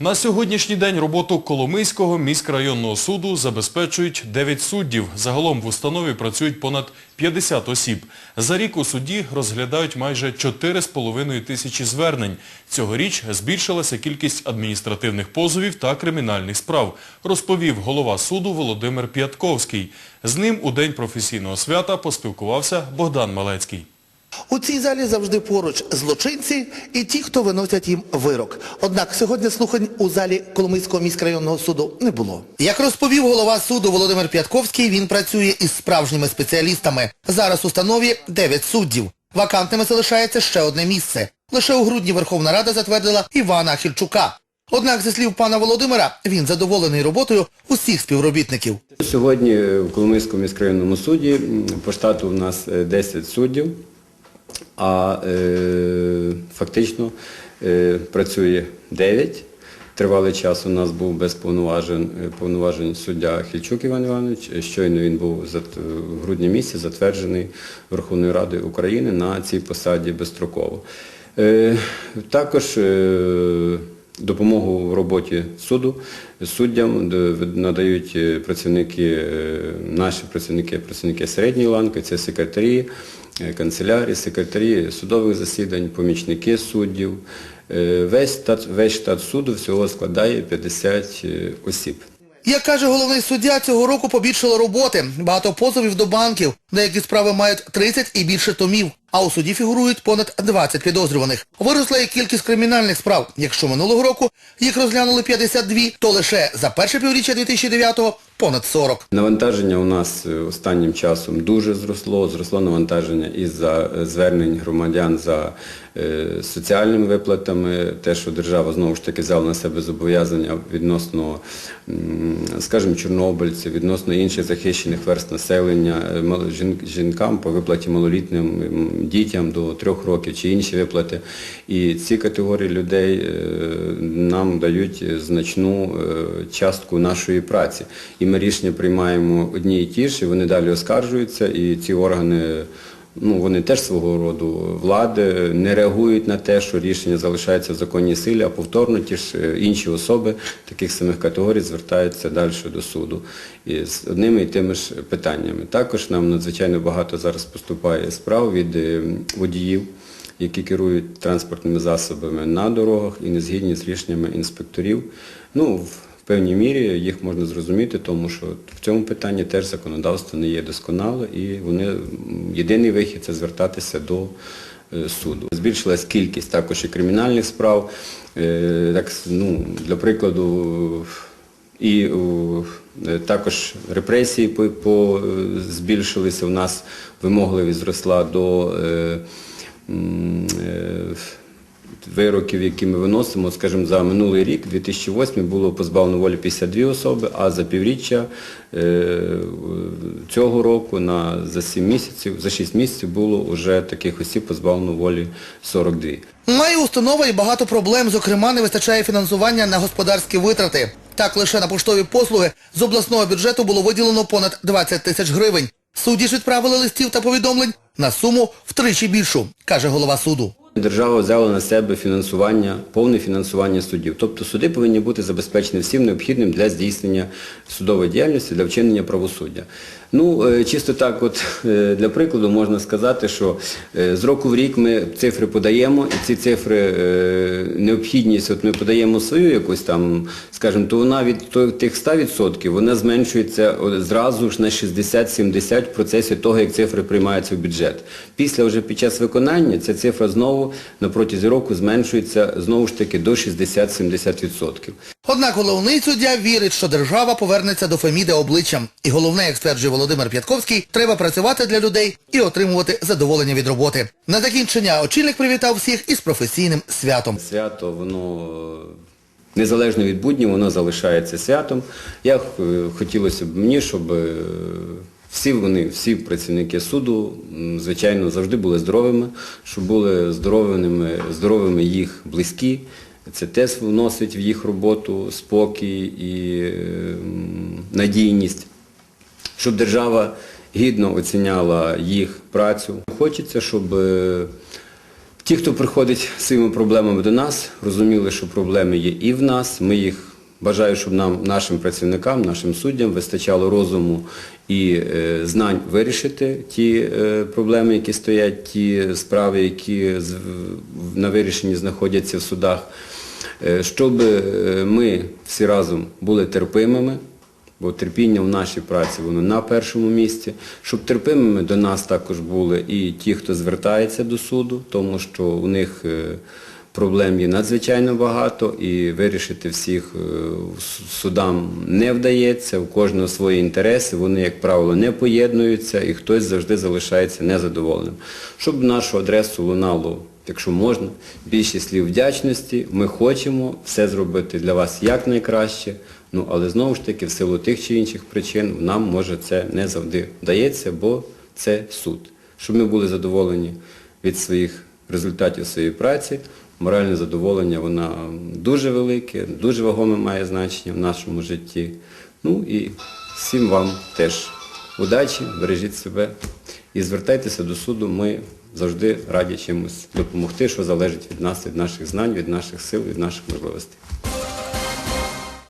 На сьогоднішній день роботу Коломийського міськрайонного суду забезпечують 9 суддів. Загалом в установі працюють понад 50 осіб. За рік у суді розглядають майже 4,5 тисячі звернень. Цьогоріч збільшилася кількість адміністративних позовів та кримінальних справ, розповів голова суду Володимир П'ятковський. З ним у День професійного свята поспілкувався Богдан Малецький. У цій залі завжди поруч злочинці і ті, хто виносять їм вирок. Однак сьогодні слухань у залі Коломийського міськрайонного суду не було. Як розповів голова суду Володимир П'ятковський, він працює із справжніми спеціалістами. Зараз у установі 9 суддів. Вакантними залишається ще одне місце. Лише у грудні Верховна Рада затвердила Івана Хільчука. Однак, зі слів пана Володимира, він задоволений роботою усіх співробітників. Сьогодні в Коломийському міськрайонному суді по штату у нас е, 10 суддів, а е, фактично е, працює 9. Тривалий час у нас був без повноважень, е, повноважень суддя Хільчук Іван Іванович. Щойно він був в грудні місяці затверджений Верховною Радою України на цій посаді безстроково. Е, Також е, допомогу в роботі суду суддям надають е, працівники, е, наші працівники, працівники середньої ланки, це секретарі, е, канцелярії, секретарі судових засідань, помічники суддів. Весь штат, весь штат суду всього складає 50 е, осіб. Як каже головний суддя, цього року побільшало роботи. Багато позовів до банків. Деякі справи мають 30 і більше томів. А у суді фігурують понад 20 підозрюваних. Виросла і кількість кримінальних справ. Якщо минулого року їх розглянули 52, то лише за перше півріччя 2009-го понад 40. Навантаження у нас е, останнім часом дуже зросло. Зросло навантаження із-за е, звернень громадян за е, соціальними виплатами, те, що держава знову ж таки взяла на себе зобов'язання відносно, скажімо, чорнобильців, відносно інших захищених верст населення, жінкам по виплаті малолітнім м, дітям до трьох років чи інші виплати. І ці категорії людей нам дають значну частку нашої праці. І ми рішення приймаємо одні і ті ж, і вони далі оскаржуються, і ці органи. Ну, вони теж свого роду влади не реагують на те, що рішення залишається в законній силі, а повторно ті ж е, інші особи таких самих категорій звертаються далі до суду і з одними і тими ж питаннями. Також нам надзвичайно багато зараз поступає справ від е, водіїв, які керують транспортними засобами на дорогах і не згідні з рішеннями інспекторів. Ну, певній мірі їх можна зрозуміти, тому що в цьому питанні теж законодавство не є досконале і вони єдиний вихід це звертатися до е, суду. Збільшилась кількість також і кримінальних справ. Е, Так, ну, для прикладу, і е, також репресії збільшилися. У нас вимогливість зросла до вироків, які ми виносимо, скажімо, за минулий рік, 2008 було позбавлено волі 52 особи, а за півріччя е, цього року на, за 7 місяців, за 6 місяців було вже таких осіб позбавлено волі 42. Має установа і багато проблем, зокрема, не вистачає фінансування на господарські витрати. Так, лише на поштові послуги з обласного бюджету було виділено понад 20 тисяч гривень. Судді ж відправили листів та повідомлень на суму втричі більшу, каже голова суду. Держава взяла на себе фінансування, повне фінансування судів. Тобто суди повинні бути забезпечені всім необхідним для здійснення судової діяльності, для вчинення правосуддя. Ну, е, чисто так от е, для прикладу можна сказати, що е, з року в рік ми цифри подаємо, і ці цифри необхідність, от ми подаємо свою якусь там, скажімо, то вона від тих 100% вона зменшується зразу ж на 60-70 в процесі того, як цифри приймаються в бюджет. Після вже під час виконання ця цифра знову на протязі року зменшується знову ж таки до 60-70%. Однак головний суддя вірить, що держава повернеться до Феміди обличчям. І головне, як стверджує Володимир П'ятковський, треба працювати для людей і отримувати задоволення від роботи. На закінчення очільник привітав всіх із професійним святом. Свято, воно е, незалежно від буднів, воно залишається святом. Я е, хотілося б мені, щоб е, всі вони, всі працівники суду, звичайно, завжди були здоровими, щоб були здоровими, здоровими їх близькі. Це теж вносить в їх роботу спокій і надійність щоб держава гідно оціняла їх працю. Хочеться, щоб е, Ті, хто приходить з своїми проблемами до нас, розуміли, що проблеми є і в нас. Ми їх бажаю, щоб нам, нашим працівникам, нашим суддям вистачало розуму і е, знань вирішити ті е, проблеми, які стоять, ті справи, які на вирішенні знаходяться в судах. Е, Щоб ми всі разом були терпимими, бо терпіння в нашій праці воно на першому місці, щоб терпимими до нас також були і ті, хто звертається до суду, тому що у них проблем є надзвичайно багато і вирішити всіх е, судам не вдається, у кожного свої інтереси, вони, як правило, не поєднуються і хтось завжди залишається незадоволеним. Щоб нашу адресу лунало якщо можна, більше слів вдячності. Ми хочемо все зробити для вас якнайкраще, ну, але знову ж таки в силу тих чи інших причин нам може це не завжди вдається, бо це суд. Щоб ми були задоволені від своїх результатів своєї праці, моральне задоволення воно дуже велике, дуже вагоме має значення в нашому житті. Ну і всім вам теж удачі, бережіть себе і звертайтеся до суду. Ми завжди раді чимось допомогти, що залежить від нас, від наших знань, від наших сил, від наших можливостей.